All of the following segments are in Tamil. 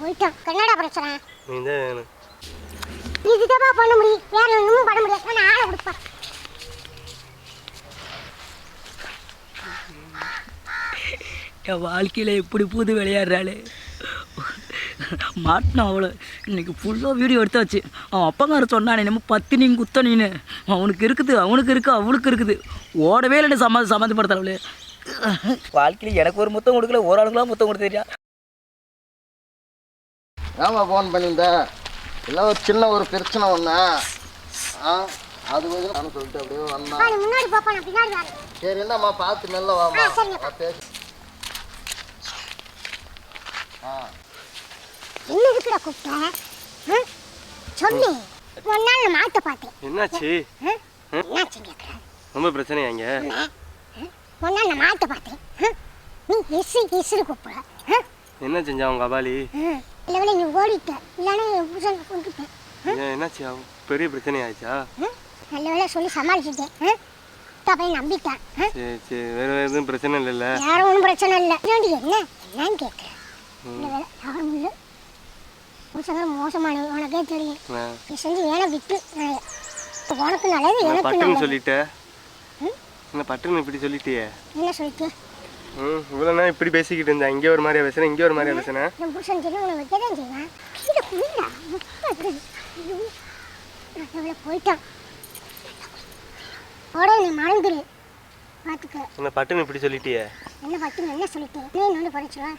போயிட்டான் கன்னடா பிரச்சனை நீ தான் வேணும். இதுதான் பண்ண முடியும். வேற ஒன்றும் பண்ண முடியாது. நான் ஆளை கொடுப்பேன் என் வாழ்க்கையில் எப்படி புது விளையாடுறாளே. மாட்டினான் அவளை. இன்னைக்கு ஃபுல்லாக வீடியோ எடுத்தாச்சு. அவன் அப்பங்கார சொன்னானே நம்ம பத்தினியும் குத்தனின்னு. அவனுக்கு இருக்குது அவனுக்கு இருக்கு அவளுக்கு இருக்குது. ஓடவே இல்லை சம்மந்த சம்மந்தப்படுத்தவளே வாழ்க்கையில் எனக்கு ஒரு முத்தம் கொடுக்கல ஒரு ஆளுக்கெல்லாம் முத்தம் கொடுத்துறியா ஏமா ஃபோன் பண்ணியிருந்த? இல்லை ஒரு சின்ன ஒரு பிரச்சனை ஒன்று ஆ அது வந்து நான் சொல்லிட்டு அப்படியே வந்தான். நீ முன்னாடி பாப்பா நான் பின்னாடி வரேன். சரி என்னம்மா பார்த்து மெல்ல வாமா பேசு ஆ. என்ன இருக்குடா கூப்பிட்டேன்? சொல்லு. ஒரு நாள் நான் மாட்டை பார்த்தேன் என்னாச்சு? ஆ? என்னாச்சு கேட்குறேன் ரொம்ப பிரச்சனையா நாள் நான் மாட்டை பார்த்தேன்? நீ எசு எசுன்னு கூப்பிட ஆ? என்ன செஞ்சா அவங்க அபாலி. இல்லை வேலை நீ ஓடிட்ட. இல்லைன்னா என் புருஷன் கொண்டுட்டேன் என்னாச்சு? பெரிய பிரச்சனை ஆயிடுச்சா? நல்ல வேலை சொல்லி சமாளிச்சுட்டேன்? அப்ப நம்பிட்டேன்? சரி சரி. வேற எதுவும் பிரச்சனை இல்லைல்ல யாரும் ஒன்றும் பிரச்சனை இல்லை. ஏண்டி என்ன? என்னன்னு கேட்குறேன் வேலை யாரும் இல்லை. புருஷன் மோசமானது உனக்கே தெரியும். நீ செஞ்சு வேணா விட்டு உனக்கு நல்லது எனக்கு பட்டுன்னு நல்லது. சொல்லிட்ட? ம்? என்ன பட்டுன்னு இப்படி சொல்லிட்டியே? என்ன சொல்லிட்டு? ம் இவ்வளோ நேரம் இப்படி பேசிக்கிட்டு இருந்தேன். இங்கே ஒரு மாதிரியா பேசுனேன் இங்கே ஒரு மாதிரியா பேசுனேன் என் புருஷன் சொல்லி உன்னை வைக்க தான் செய்வேன் கீழே குளிரா எவ்வளோ போயிட்டான். ஓட நீ மறந்துரு. பார்த்துக்க. என்ன பட்டுன்னு இப்படி சொல்லிட்டியே? என்ன பார்த்து என்ன சொல்லிட்டு? நீ ஒன்று படிச்சுவா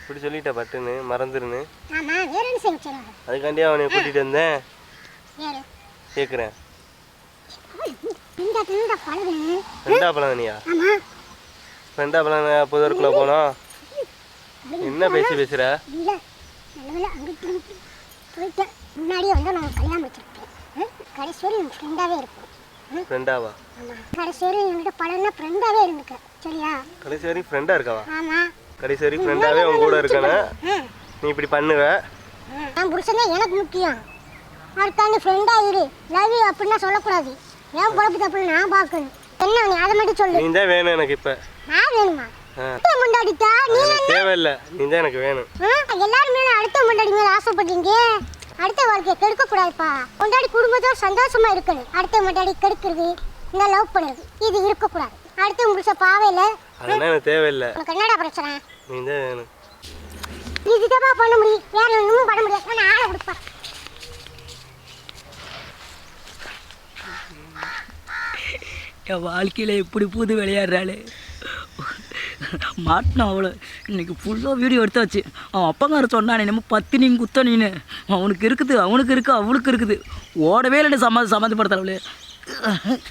இப்படி சொல்லிட்ட பட்டுன்னு மறந்துருன்னு. ஆமாம் வேற என்ன செஞ்சேன்? அதுக்காண்டி அவனை கூட்டிகிட்டு வந்தேன்? கேட்குறேன் பழனியா ஆமாம் ரெண்டா பழம் புதருக்குள்ளே போனோம் என்ன பேசி பேசுகிற இல்லை போயிட்டேன். முன்னாடியே வந்து நான் கல்யாணம் வச்சுருப்பேன் கடைசி வரை என் ஃப்ரெண்டாகவே இருப்போம். ஃப்ரெண்டாவா கடைசி வரை என்கிட்ட பழம்னா ஃப்ரெண்டாகவே இருந்துக்க. சரியா? கடைசி ஃப்ரெண்டாக இருக்கவா? ஆமாம் கடைசி வரைக்கும் ஃப்ரெண்டாகவே உன் கூட இருக்கானே நீ இப்படி பண்ணுவ? என் புருஷன் எனக்கு முக்கியம். அடுத்தாண்டு ஃப்ரெண்டாக இரு. லவ் அப்படின்னா சொல்லக்கூடாது. ஏன் பொழப்பு தப்புன்னு நான் பார்க்கணும். என்ன நீ அதை மட்டும் சொல்லு. நீ தான் வேணும் எனக்கு இப்போ. நான் வேணுமா? முண்டாடிட்டா? நீ தேவையில்லை. நீ தான் எனக்கு வேணும். எல்லாரும் மேல அடுத்த முண்டாடி மேல ஆசைப்படுறீங்க அடுத்த வாழ்க்கையை கெடுக்க கூடாதுப்பா முண்டாடி குடும்பத்தோட சந்தோஷமா இருக்கணும். அடுத்த முண்டாடி கெடுக்கிறது இந்த லவ் பண்ணுறது இது இருக்கக்கூடாது. அடுத்த முடிச்ச பாவையில அதெல்லாம் எனக்கு தேவையில்லை. உனக்கு என்னடா பிரச்சனை? நீ தான் வேணும். இதுதான் பண்ண முடியும் வேற ஒன்றும் பண்ண முடியாது. நான் ஆளை கொடுப்பேன். என் வாழ்க்கையில் எப்படி புது விளையாடுறாளே. மாட்டினான் அவ்வளோ இன்னைக்கு ஃபுல்லாக வீடியோ எடுத்தாச்சு அவன் அப்பங்கார சொன்னானே நம்ம குத்த நீனு அவனுக்கு இருக்குது அவனுக்கு இருக்குது அவளுக்கு இருக்குது. ஓடவே இல்லை சம்மந்த சம்மந்தப்படுத்தவளே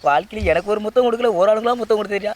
வாழ்க்கையில் எனக்கு ஒரு முத்தம் கொடுக்கல ஒரு ஆளுக்கெல்லாம் முத்தம் கொடுத்துறியா